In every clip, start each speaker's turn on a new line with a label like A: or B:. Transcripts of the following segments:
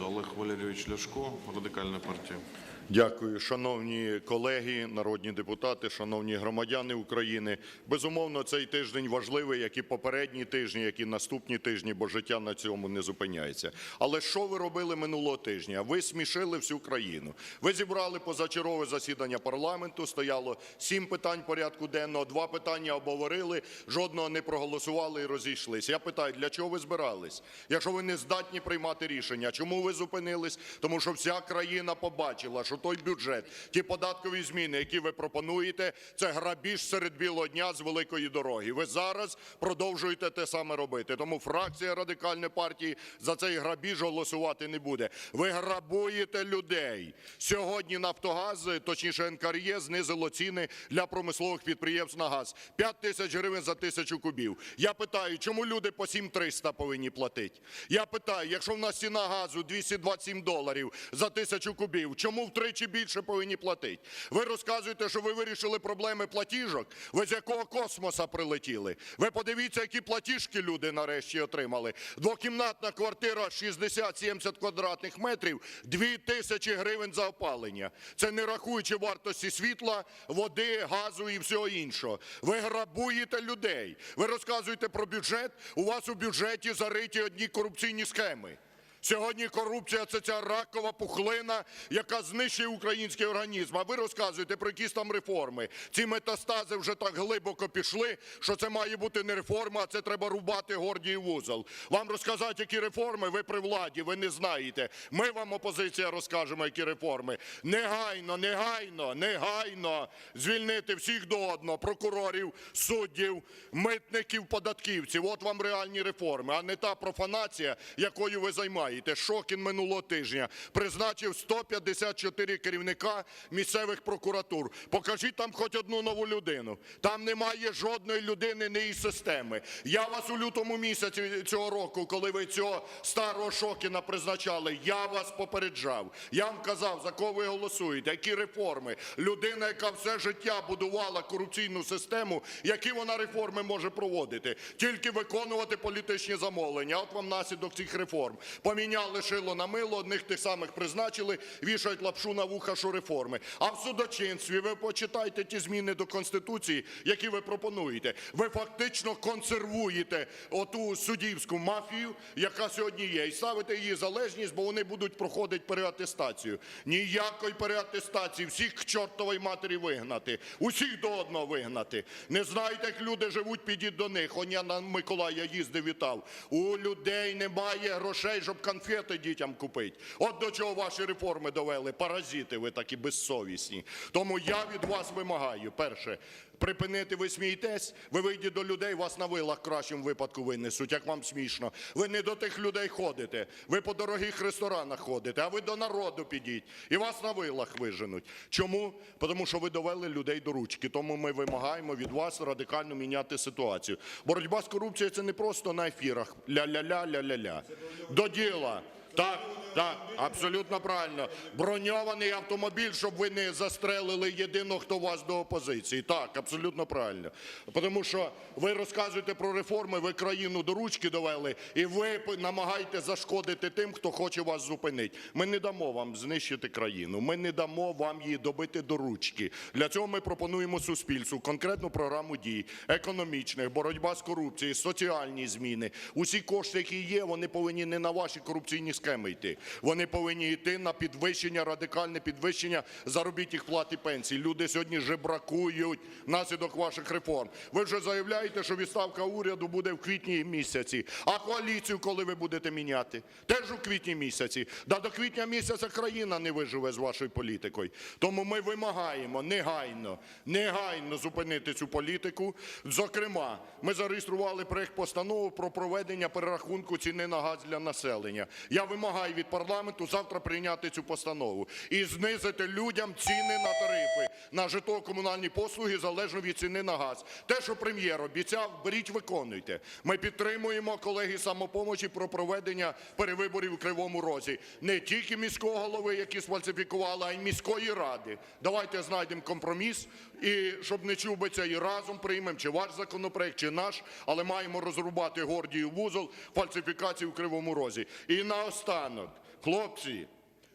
A: ласка, Олег Валерійович Ляшко, Радикальна партія.
B: Дякую, шановні колеги, народні депутати, шановні громадяни України. Безумовно, цей тиждень важливий, як і попередні тижні, як і наступні тижні, бо життя на цьому не зупиняється. Але що ви робили минулого тижня? Ви смішили всю країну. Ви зібрали позачергове засідання парламенту. Стояло сім питань порядку денного, два питання обговорили, жодного не проголосували і розійшлися. Я питаю, для чого ви збирались? Якщо ви не здатні приймати рішення, чому ви зупинились? Тому що вся країна побачила, що той бюджет, ті податкові зміни, які ви пропонуєте, це грабіж серед білого дня з великої дороги. Ви зараз продовжуєте те саме робити. Тому фракція радикальної партії за цей грабіж голосувати не буде. Ви грабуєте людей. Сьогодні Нафтогаз, точніше НКРЄ, знизило ціни для промислових підприємств на газ. 5 тисяч гривень за тисячу кубів. Я питаю, чому люди по 7300 повинні платити? Я питаю, якщо в нас ціна газу 227 доларів за тисячу кубів, чому втричі більше повинні платити? Ви розказуєте, що ви вирішили проблеми платіжок? Ви з якого космоса прилетіли? Ви подивіться, які платіжки люди нарешті отримали. Двокімнатна квартира 60-70 квадратних метрів, 2 тисячі гривень за опалення. Це не рахуючи вартості світла, води, газу і всього іншого. Ви грабуєте людей. Ви розказуєте про бюджет. У вас у бюджеті зариті одні корупційні схеми. Сьогодні корупція – це ця ракова пухлина, яка знищує український організм. А ви розказуєте про якісь там реформи. Ці метастази вже так глибоко пішли, що це має бути не реформа, а це треба рубати Гордій вузол. Вам розказати, які реформи, ви при владі, ви не знаєте. Ми вам, опозиція, розкажемо, які реформи. Негайно, негайно, негайно звільнити всіх до одного, прокурорів, суддів, митників, податківців. От вам реальні реформи, а не та профанація, якою ви займаєте. Шокін минулого тижня призначив 154 керівника місцевих прокуратур. Покажіть там хоч одну нову людину. Там немає жодної людини, не із системи. Я вас у лютому місяці цього року, коли ви цього старого Шокіна призначали, я вас попереджав. Я вам казав, за кого ви голосуєте, які реформи. Людина, яка все життя будувала корупційну систему, які вона реформи може проводити? Тільки виконувати політичні замовлення. От вам наслідок цих реформ. Поміняли шило на мило, одних тих самих призначили, вішають лапшу на вуха, що реформи. А в судочинстві ви почитайте ті зміни до Конституції, які ви пропонуєте. Ви фактично консервуєте оту суддівську мафію, яка сьогодні є, і ставите її залежність, бо вони будуть проходити переатестацію. Ніякої переатестації, всіх к чортовій матері вигнати, усіх до одного вигнати. Не знаєте, як люди живуть, підіть до них. Он я на Миколая їздив вітав. У людей немає грошей, щоб конфети дітям купити. От до чого ваші реформи довели. Паразити ви такі безсовісні. Тому я від вас вимагаю, перше, припинити ви смієтесь, ви вийдіть до людей, вас на вилах кращому випадку винесуть, як вам смішно. Ви не до тих людей ходите, ви по дорогих ресторанах ходите, а ви до народу підіть, і вас на вилах виженуть. Чому? Тому що ви довели людей до ручки. Тому ми вимагаємо від вас радикально міняти ситуацію. Боротьба з корупцією – це не просто на ефірах ля-ля-ля, ля-ля-ля. До діла. Так, так, абсолютно правильно. Броньований автомобіль, щоб ви не застрелили єдиного, хто вас до опозиції. Так, абсолютно правильно. Тому що ви розказуєте про реформи, ви країну до ручки довели, і ви намагаєтесь зашкодити тим, хто хоче вас зупинити. Ми не дамо вам знищити країну, ми не дамо вам її добити до ручки. Для цього ми пропонуємо суспільству конкретну програму дій, економічних, боротьба з корупцією, соціальні зміни. Усі кошти, які є, вони повинні не на ваші корупційні схеми йти. Вони повинні йти на підвищення, радикальне підвищення заробітних плат і пенсій. Люди сьогодні жебракують внаслідок ваших реформ. Ви вже заявляєте, що відставка уряду буде в квітні місяці. А коаліцію, коли ви будете міняти? Теж у квітні місяці. Да до квітня місяця країна не виживе з вашою політикою. Тому ми вимагаємо негайно, негайно зупинити цю політику. Зокрема, ми зареєстрували проект постанови про проведення перерахунку ціни на газ для населення. Я вимагаю від парламенту завтра прийняти цю постанову і знизити людям ціни на тарифи на житлово-комунальні послуги залежно від ціни на газ. Те, що прем'єр обіцяв, беріть, виконуйте. Ми підтримуємо колеги самопомочі про проведення перевиборів у Кривому Розі. Не тільки міського голови, які сфальсифікували, а й міської ради. Давайте знайдемо компроміс і щоб не це і разом приймемо, чи ваш законопроект, чи наш, але маємо розрубати Гордію вузол фальсифікації у Кривому Розі. І наостанок, Хлопці,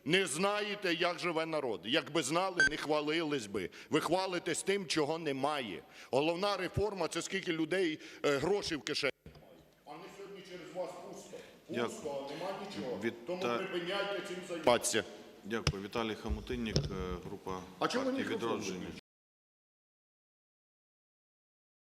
B: не знаєте, як живе народ. Якби знали, не хвалились би. Ви хвалитесь тим, чого немає. Головна реформа це скільки людей е, грошей в кишені. А не сьогодні через вас пусто.
A: Пусто,
B: Пусто, нема нічого.
A: Від-
B: Тому припиняйте цим займатися.
A: Дякую. Віталій Хамутиннік, е, група
B: А
A: партії «Відродження».